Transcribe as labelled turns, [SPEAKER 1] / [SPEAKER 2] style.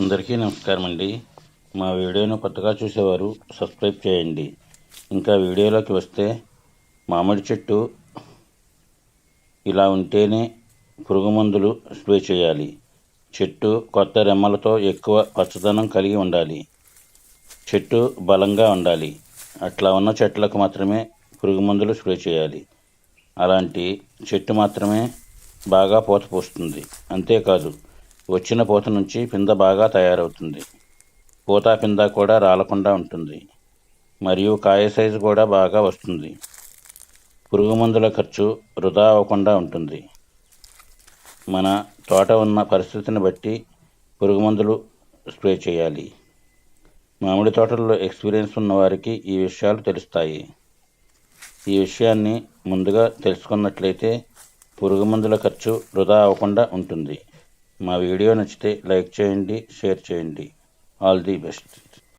[SPEAKER 1] అందరికీ నమస్కారం అండి. మా వీడియోను కొత్తగా చూసేవారు సబ్స్క్రైబ్ చేయండి. ఇంకా వీడియోలోకి వస్తే మామిడి చెట్టు ఇలా ఉంటేనే పురుగు మందులు స్ప్రే చేయాలి. చెట్టు కొత్త రెమ్మలతో ఎక్కువ పచ్చదనం కలిగి ఉండాలి. చెట్టు బలంగా ఉండాలి. అట్లా ఉన్న చెట్లకు మాత్రమే పురుగు మందులు స్ప్రే చేయాలి. అలాంటి చెట్టు మాత్రమే బాగా పూత పూస్తుంది. అంతేకాదు వచ్చిన పూత నుంచి పింద బాగా తయారవుతుంది. పూత పింద కూడా రాలకుండా ఉంటుంది. మరియు కాయ సైజు కూడా బాగా వస్తుంది. పురుగు మందుల ఖర్చు వృధా అవ్వకుండా ఉంటుంది. మన తోట ఉన్న పరిస్థితిని బట్టి పురుగు మందులు స్ప్రే చేయాలి. మామిడి తోటల్లో ఎక్స్పీరియన్స్ ఉన్న వారికి ఈ విషయాలు తెలుస్తాయి. ఈ విషయాన్ని ముందుగా తెలుసుకున్నట్లయితే పురుగు మందుల ఖర్చు వృధా అవ్వకుండా ఉంటుంది. మా వీడియో నచ్చితే లైక్ చేయండి షేర్ చేయండి. All the best.